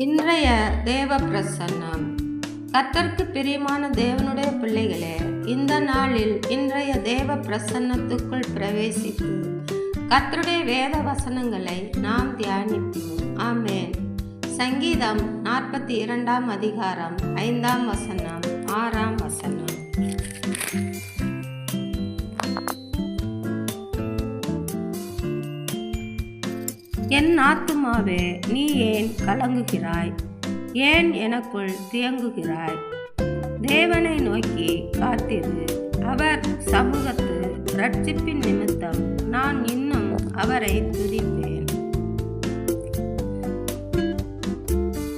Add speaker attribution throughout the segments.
Speaker 1: இன்றைய தேவ பிரசன்னம் கர்த்தருக்கு பிரியமான தேவனுடைய பிள்ளைகளே இந்த நாளில் இன்றைய தேவ பிரசன்னத்துக்குள் பிரவேசித்து கத்தருடைய வேத வசனங்களை நாம் தியானிப்போம். ஆமேன். சங்கீதம் நாற்பத்தி இரண்டாம் அதிகாரம் ஐந்தாம் வசனம் ஆறாம் வசனம். என் ஆத்துமாவே நீ ஏன் கலங்குகிறாய்? ஏன் எனக்குள் தியங்குகிறாய்? தேவனை நோக்கி காத்திரு. அவர் சமூகத்து ரட்சிப்பின் நிமித்தம் நான் இன்னும் அவரை துதிப்பேன்.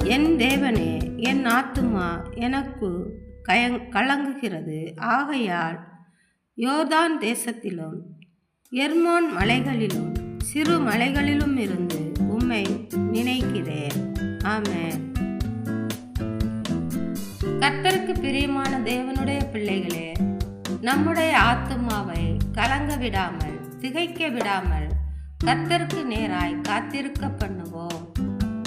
Speaker 1: என் தேவனே என் ஆத்துமா எனக்கு கயங் கலங்குகிறது. ஆகையால் யோர்தான் தேசத்திலும் எர்மோன் மலைகளிலும் சிறு மலைகளிலும் இருந்து உம்மை நினைக்கிறேன். ஆமே கத்தருக்கு பிரியமான தேவனுடைய பிள்ளைகளே நம்முடைய ஆத்துமாவை கலங்க விடாமல் திகைக்க விடாமல் கத்தருக்கு நேராய் காத்திருக்க பண்ணுவோம்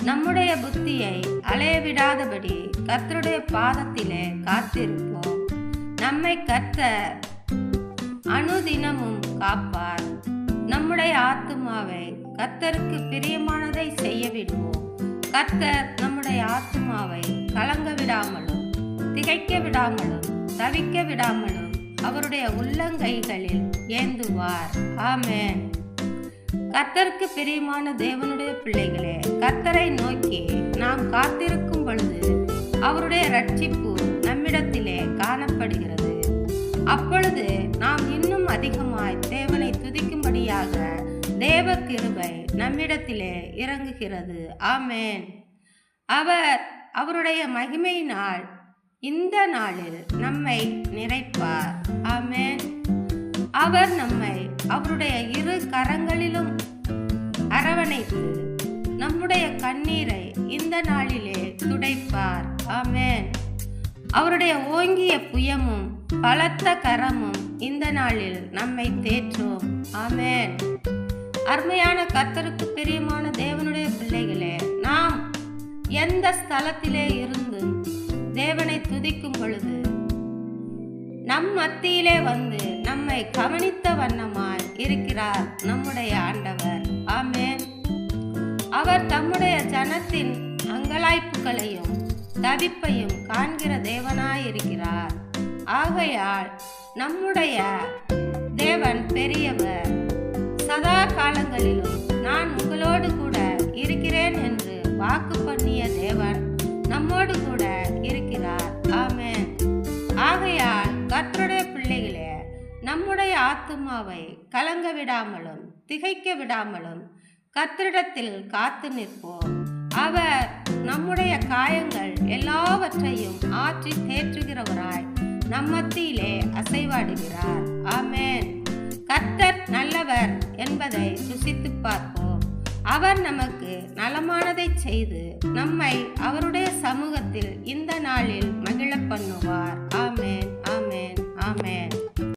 Speaker 1: நம்முடைய புத்தியை அலைய விடாதபடி கத்தருடைய பாதத்திலே காத்திருப்போம். நம்மை கத்த அனுதினமும் காப்பார். நம்முடைய ஆத்துமாவை கத்தருக்கு பிரியமானதை செய்ய விடுவோம் கத்தர் நம்முடைய ஆத்துமாவை கலங்க விடாமலும் திகைக்க விடாமலும் தவிக்க விடாமலும் அவருடைய உள்ளங்கைகளில் ஏந்துவார். ஆமேன். கத்தருக்கு பிரியமான தேவனுடைய பிள்ளைகளே கர்த்தரை நோக்கி நாம் காத்திருக்கும் பொழுது அவருடைய ரட்சிப்பு நம்மிடத்திலே காணப்படுகிறது. அப்பொழுது நாம் இன்னும் அதிகமாய் தேவனை வழியாக தேவ கிருபை நம்மிடத்திலே இறங்குகிறது. ஆமேன். அவர் அவருடைய மகிமையினால் இந்த நாளில் நம்மை நிறைப்பார். ஆமேன். அவர் நம்மை அவருடைய இரு கரங்களிலும் அரவணைத்து நம்முடைய கண்ணீரை இந்த நாளிலே துடைப்பார். ஆமேன். அவருடைய ஓங்கிய புயமும் பலத்த கரமும் இந்த நாளில் நம்மை தேற்றும். ஆமேன். அருமையான கர்த்தருக்கு பிரியமான தேவனுடைய பிள்ளைகளே நாம் எந்த ஸ்தலத்திலே இருந்தும் தேவனை துதிக்கும் பொழுது நம் மத்தியிலே வந்து நம்மை கவனித்த வண்ணமாய் இருக்கிறார் நம்முடைய ஆண்டவர். ஆமேன். அவர் தம்முடைய ஜனத்தின் அங்கலாய்ப்புகளையும் தவிப்பையும் காண்கிற தேவனாயிருக்கிறார் ஆகையால் நம்முடைய தேவன் பெரியவர். நாட்களிலும் நான் உங்களோடு கூட இருக்கிறேன் என்று வாக்கு பண்ணிய தேவன் நம்மோடு கூட இருக்கிறார். ஆமென். ஆகையால் கற்றுடைய பிள்ளைகளே நம்முடைய ஆத்துமாவை கலங்க விடாமலும் திகைக்க விடாமலும் கத்திடத்தில் காத்து நிற்போம். அவர் நம்முடைய காயங்கள் எல்லாவற்றையும் ஆற்றி தேற்றுகிறவராய் நம்மத்தியிலே அசைவாடுகிறார். அதை ருசித்து பார்ப்போம். அவர் நமக்கு நலமானதை செய்து நம்மை அவருடைய சமூகத்தில் இந்த நாளில் மகிழ பண்ணுவார். ஆமேன்.